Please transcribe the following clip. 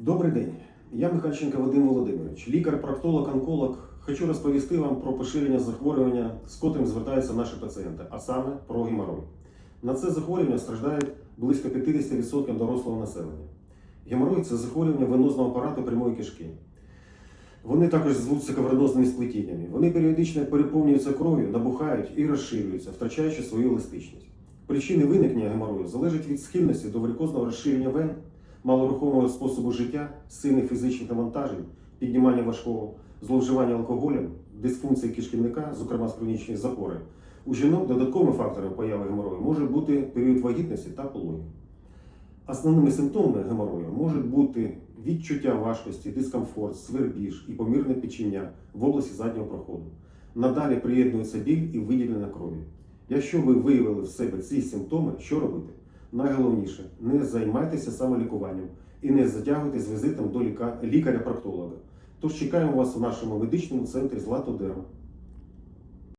Добрий день. Я Михальченко Вадим Володимирович, лікар-проктолог, онколог. Хочу розповісти вам про поширення захворювання, з котрим звертаються наші пацієнти, а саме про геморой. На це захворювання страждають близько 50% дорослого населення. Геморой це захворювання венозного апарату прямої кишки. Вони також звуться кавернозними сплетіннями. Вони періодично переповнюються кров'ю, набухають і розширюються, втрачаючи свою еластичність. Причини виникнення геморою залежать від схильності до варикозного розширення вен, малорухомого способу життя, сильних фізичних навантажень, піднімання важкого, зловживання алкоголем, дисфункції кишківника, зокрема з хронічної запори. У жінок додатковим фактором появи геморою може бути період вагітності та пологів. Основними симптомами геморою можуть бути відчуття важкості, дискомфорт, свербіж і помірне печіння в області заднього проходу. Надалі приєднується біль і виділення крові. Якщо ви виявили в себе ці симптоми, що робити? Найголовніше не займайтеся самолікуванням і не затягуйте з візитом до ліка- лікаря-проктолога. Тож чекаємо вас у нашому медичному центрі Златодерма.